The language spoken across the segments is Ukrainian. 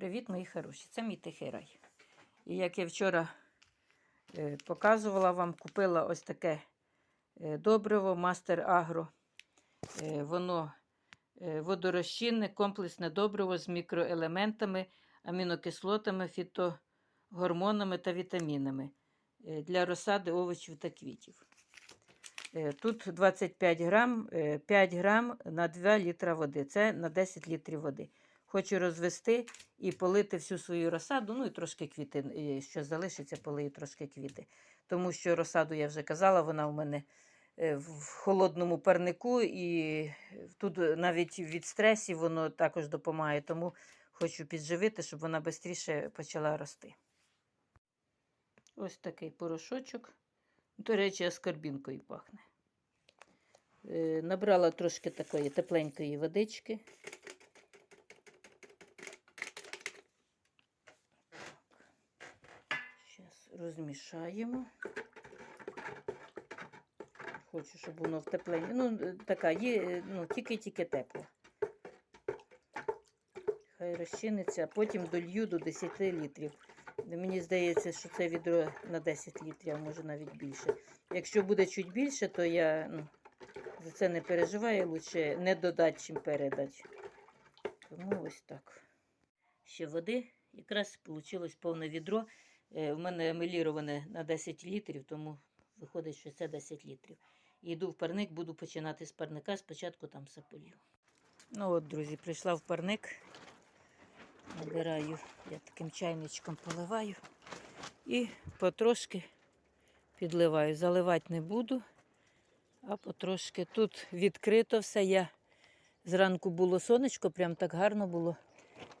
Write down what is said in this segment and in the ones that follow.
Привіт, мої хороші. Це мій тихий рай. І як я вчора е, показувала вам, купила ось таке е, добриво Мастер Агро. Е, воно водорозчинне, комплексне добриво з мікроелементами, амінокислотами, фітогормонами та вітамінами для розсади овочів та квітів. Тут 25 грам, е, 5 грам на 2 літра води. Це на 10 літрів води. Хочу розвести і полити всю свою розсаду, ну і трошки квіти, е, що залишиться, полию трошки квіти. Тому що розсаду, я вже казала, вона у мене е, в холодному парнику, і тут навіть від стресів воно також допомагає. Тому хочу підживити, щоб вона швидше почала рости. Ось такий порошочок. До речі, аскорбінкою пахне. Е, Набрала трошки такої тепленької водички. Зараз розмішаємо. Хочу, щоб воно в. Ну, е, така є, е, ну, тільки-тільки тепло. Хай розчиниться, а потім долью до 10 літрів. Мені здається, що це відро на 10 літрів, а може навіть більше. Якщо буде чуть більше, то я ну, за це не переживаю, лучше не додати, чим передати. Тому ось так. Ще води. Якраз вийшло повне відро. Е, В мене емеліроване на 10 літрів, тому виходить, що це 10 літрів. Йду в парник, буду починати з парника. Спочатку там полью. Ну от, друзі, прийшла в парник. Набираю, я таким чайничком поливаю і потрошки підливаю. Заливати не буду, а потрошки. Тут відкрито все. Я зранку було сонечко, прям так гарно було.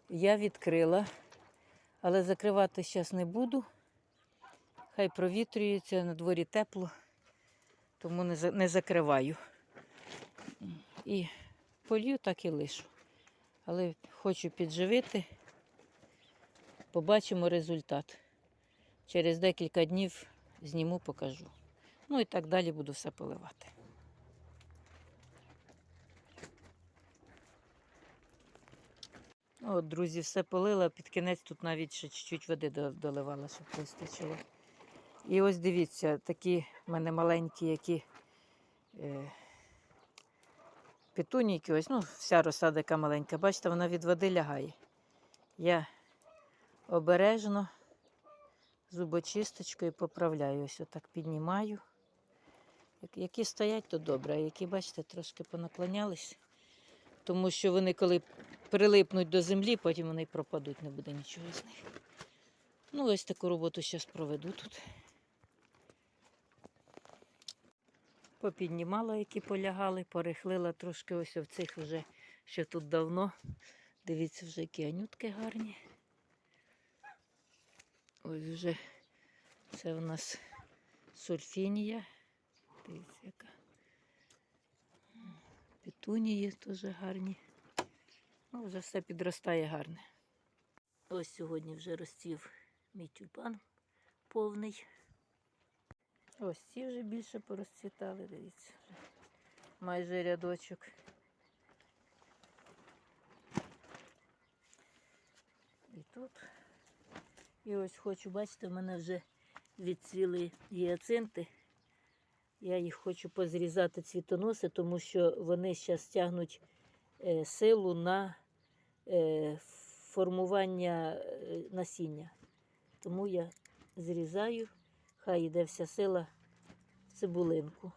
Я відкрила, але закривати зараз не буду. Хай провітрюється, на дворі тепло, тому не, за- не закриваю. І полью так і лишу. Але хочу підживити. Побачимо результат. Через декілька днів зніму, покажу. Ну і так далі буду все поливати. От, друзі, все полила, під кінець тут навіть ще чуть-чуть води доливала, щоб вистачило. І ось дивіться, такі в мене маленькі, які е, петунійки, ось, ну, вся розсада яка маленька. Бачите, вона від води лягає. Я обережно зубочисточкою поправляю. Ось отак піднімаю. Які стоять, то добре, а які, бачите, трошки понаклонялись. Тому що вони, коли прилипнуть до землі, потім вони пропадуть, не буде нічого з них. Ну, ось таку роботу зараз проведу тут. Попіднімала, які полягали, порихлила трошки ось в цих вже, що тут давно. Дивіться, вже які анютки гарні. Ось вже це у нас сульфінія. Дивіться, яка. Петунії теж гарні. Ну, вже все підростає гарне. Ось сьогодні вже розців мій тюльпан повний. Ось ці вже більше порозцвітали, дивіться. Вже. Майже рядочок. І тут. І ось хочу, бачите, в мене вже відцвіли гіацинти. Я їх хочу позрізати цвітоноси, тому що вони зараз тягнуть е, силу на формування е, насіння. Тому я зрізаю, хай йде вся сила в цибулинку.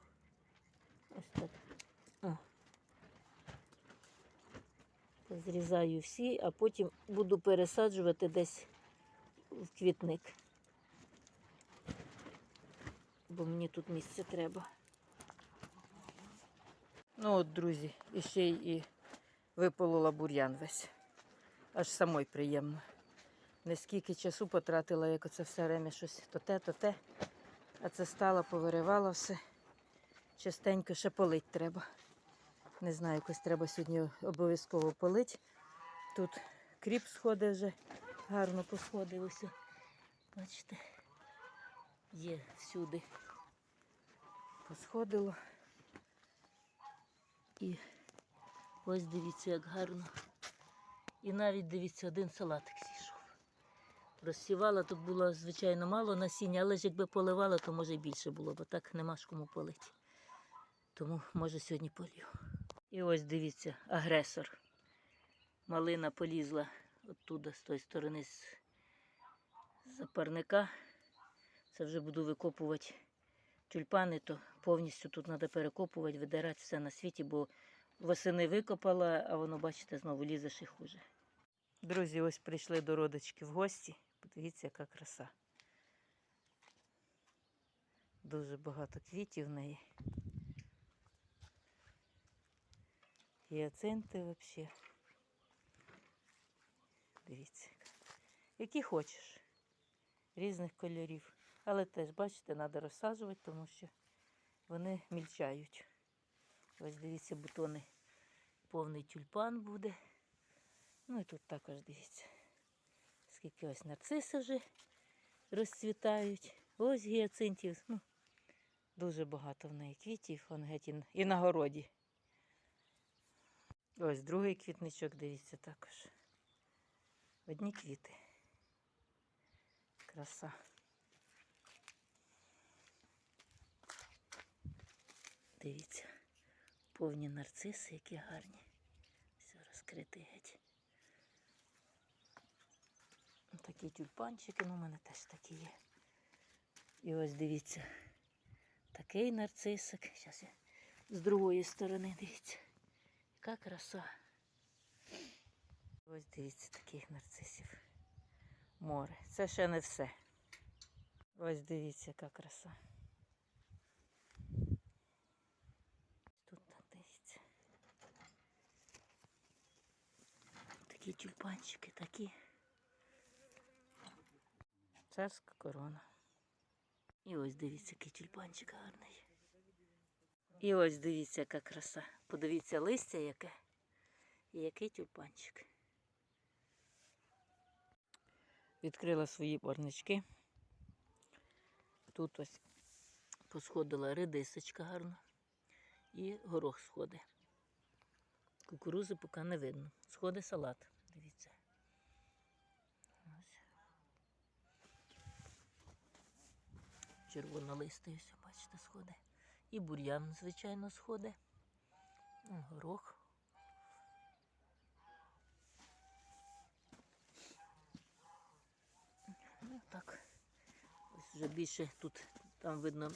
Ось так. О. Зрізаю всі, а потім буду пересаджувати десь в квітник. Бо мені тут місце треба. Ну от, друзі, і ще й і бур'ян весь. Аж самой приємно. Нескільки часу потратила, як оце все время щось то те, то те. А це стала, повиривала все. Частенько ще полить треба. Не знаю, якось треба сьогодні обов'язково полить. Тут кріп сходить вже, гарно посходилося. Бачите, є всюди. Посходило. І ось дивіться, як гарно І навіть, дивіться, один салатик зійшов. Розсівала, тут було, звичайно, мало насіння, але ж якби поливала, то може більше було, бо так нема ж кому полити. Тому може сьогодні полью. І ось дивіться, агресор. Малина полізла оттуда, з тої сторони з запарника. Це вже буду викопувати тюльпани, то повністю тут треба перекопувати, видирати все на світі, бо восени викопала, а воно, бачите, знову лізе ще хуже. Друзі, ось прийшли до родички в гості. Подивіться, яка краса. Дуже багато квітів в неї. Гіацинти взагалі. Дивіться. Які хочеш. Різних кольорів. Але теж, бачите, треба розсаджувати, тому що вони мільчають. Ось дивіться, бутони. Повний тюльпан буде. Ну і тут також дивіться. Скільки ось нарциси вже розцвітають. Ось гіацинтів. Ну, дуже багато в неї квітів, вон геть і на городі. Ось другий квітничок, дивіться, також. Одні квіти. Краса. Дивіться, повні нарциси, які гарні. Все розкритий геть. Такі тюльпанчики, ну, у мене теж такі є. І ось дивіться, такий нарцисик. Зараз я з другої сторони дивіться. Яка краса. Ось дивіться таких нарцисів. Море. Це ще не все. Ось дивіться, яка краса. Тут дивіться. Такі тюльпанчики, такі. Царська корона. І ось дивіться, який тюльпанчик гарний. І ось дивіться, яка краса. Подивіться листя яке. І який тюльпанчик. Відкрила свої парнички. Тут ось посходила редисочка гарно. І горох сходить. Кукурузи поки не видно. Сходить салат. Дивіться. Червонолистий, бачите, сходить. І бур'ян, звичайно, сходить. Горох. Ну, так. Ось вже більше тут, там видно,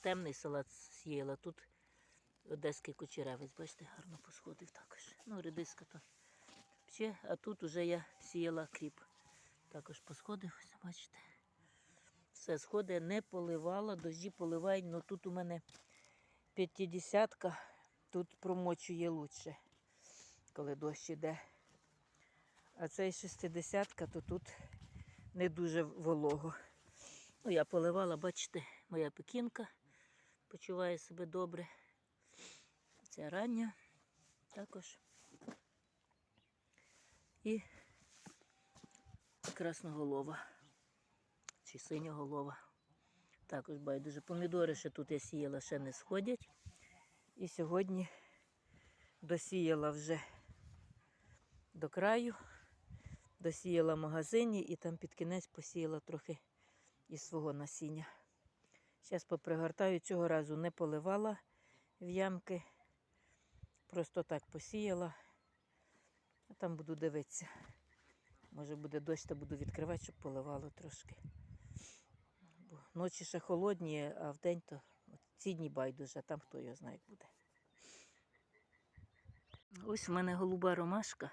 темний салат сіяла, тут одеський кучеревець, бачите, гарно посходив також. Ну, редиска то а тут уже я сіяла кріп. Також посходив, ось, бачите. Все сходить, не поливала, дожді поливають, але тут у мене п'ятдесятка, тут промочує лучше, коли дощ іде. А цей шестидесятка, то тут не дуже волого. Ну, я поливала, бачите, моя пекінка почуває себе добре. Це рання також. І красноголова чи синьоголова. Також байдуже. Помідори ще тут я сіяла, ще не сходять. І сьогодні досіяла вже до краю, досіяла в магазині і там під кінець посіяла трохи із свого насіння. Зараз попригортаю, цього разу не поливала в ямки. Просто так посіяла. А там буду дивитися. Може буде дощ, то буду відкривати, щоб поливало трошки. Ночі ще холодні, а вдень то ці дні байдуже, там хто його знає буде. Ось в мене голуба ромашка.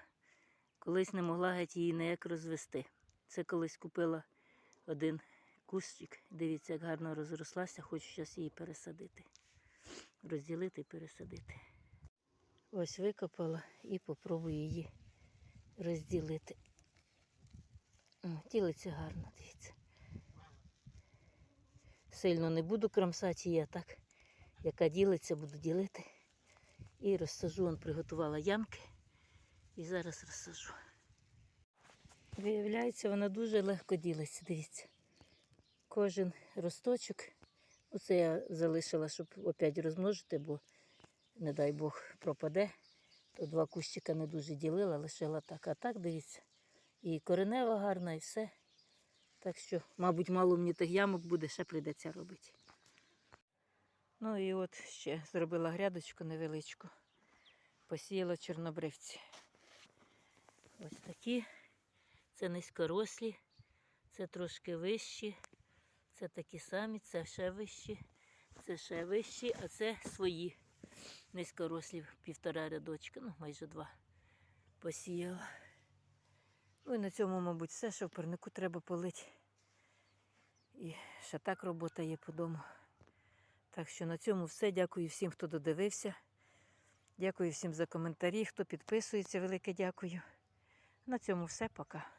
Колись не могла геть її ніяк розвести. Це колись купила один кущик. Дивіться, як гарно розрослася, хочу зараз її пересадити. Розділити і пересадити. Ось викопала і попробую її розділити. О, Ділиться гарно, дивіться. Сильно не буду кромсати її, а так, яка ділиться, буду ділити. І розсажу, он приготувала ямки. І зараз розсажу. Виявляється, вона дуже легко ділиться, дивіться. Кожен росточок. Оце я залишила, щоб опять розмножити, бо, не дай Бог, пропаде. То два кущика не дуже ділила, лишила так. А так, дивіться, і коренева гарна, і все. Так що, мабуть, мало мені тих ямок буде, ще прийдеться робити. Ну і от ще зробила грядочку невеличку. Посіяла чорнобривці. Ось такі. Це низькорослі, це трошки вищі, це такі самі, це ще вищі, це ще вищі, а це свої низькорослі, півтора рядочка, ну майже два посіяла. Ну і на цьому, мабуть, все, що в парнику треба полити. І ще так робота є по дому. Так що на цьому все. Дякую всім, хто додивився. Дякую всім за коментарі, хто підписується. Велике дякую. На цьому все. Пока.